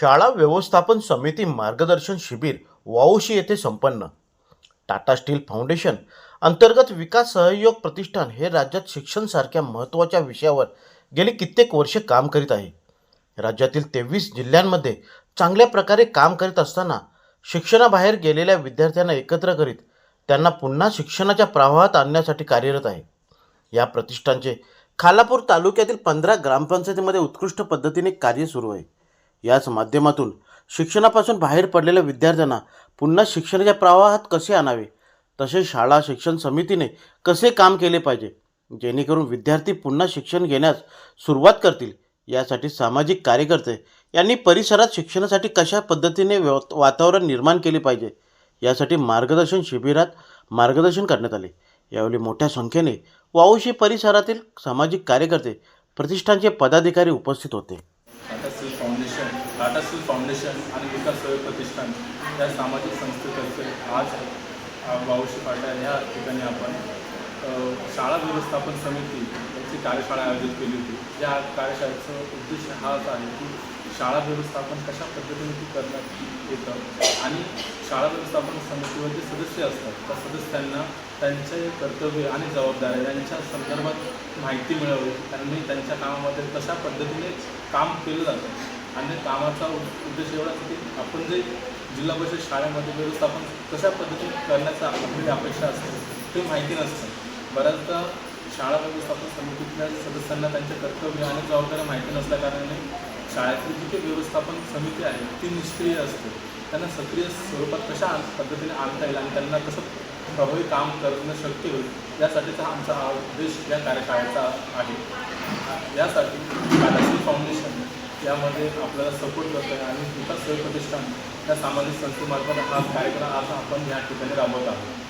शाळा व्यवस्थापन समिती मार्गदर्शन शिबिर वाऊशी येथे संपन्न. टाटा स्टील फाउंडेशन अंतर्गत विकास सहयोग प्रतिष्ठान हे राज्यात शिक्षणसारख्या महत्त्वाच्या विषयावर गेली कित्येक वर्षे काम करीत आहे. राज्यातील तेवीस जिल्ह्यांमध्ये चांगल्या प्रकारे काम करीत असताना शिक्षणाबाहेर गेलेल्या विद्यार्थ्यांना एकत्र करीत त्यांना पुन्हा शिक्षणाच्या प्रवाहात आणण्यासाठी कार्यरत आहे. या प्रतिष्ठानचे खालापूर तालुक्यातील पंधरा ग्रामपंचायतीमध्ये उत्कृष्ट पद्धतीने कार्य सुरू आहे. याच माध्यमातून शिक्षणापासून बाहेर पडलेल्या विद्यार्थ्यांना पुन्हा शिक्षणाच्या प्रवाहात कसे आणावे? तसेच शाळा शिक्षण समितीने कसे काम केले पाहिजे? जेणेकरून विद्यार्थी पुन्हा शिक्षण घेण्यास सुरुवात करतील. यासाठी सामाजिक कार्यकर्ते यांनी परिसरात शिक्षणासाठी कशा पद्धतीने वातावरण निर्माण केले पाहिजे? यासाठी मार्गदर्शन शिबिरात मार्गदर्शन करण्यात आले. यावेळी मोठ्या संख्येने वाऊशी परिसरातील सामाजिक कार्यकर्ते प्रतिष्ठानचे पदाधिकारी उपस्थित होते. टाटा स्टील फाउंडेशन आणि विकास सहयोग प्रतिष्ठान या सामाजिक संस्थेतर्फे आज अ, वाऊशी फाटा या ठिकाणी आपण शाळा व्यवस्थापन समिती याची कार्यशाळा आयोजित केली होती. या कार्यशाळेचं उद्देश हाच आहे की शाळा व्यवस्थापन कशा पद्धतीने ती करण्यात येतं आणि शाळा व्यवस्थापन समितीवर जे सदस्य असतात त्या सदस्यांना त्यांचे कर्तव्य आणि जबाबदाऱ्या यांच्या संदर्भात माहिती मिळावी त्यांनी त्यांच्या कामामध्ये कशा पद्धतीने काम केलं जातं आणि कामाचा उद्देश एवढाच की आपण जे जिल्हा परिषद शाळेमध्ये व्यवस्थापन कशा पद्धतीने करण्याचा आपली अपेक्षा असते ते माहिती नसतं. बऱ्याचदा शाळा व्यवस्थापन समितीतल्या सदस्यांना त्यांचे कर्तव्य आणि जबाबदाऱ्या माहिती नसल्याकारणाने शाळेतली जी काही व्यवस्थापन समिती आहे ती निष्क्रिय असते. त्यांना सक्रिय स्वरूपात कशा पद्धतीने आणता येईल आणि त्यांना कसं प्रभावी काम करणं शक्य होईल यासाठीचा आमचा हा उद्देश या कार्यशाळेचा आहे यासाठी टाटास्टी फाउंडेशन यामध्ये आपल्याला सपोर्ट करत आहे आणि विकास सहयोग प्रतिष्ठान या सामाजिक संस्थेमार्फत हा कार्यक्रम आज आपण या ठिकाणी राबवत आहोत.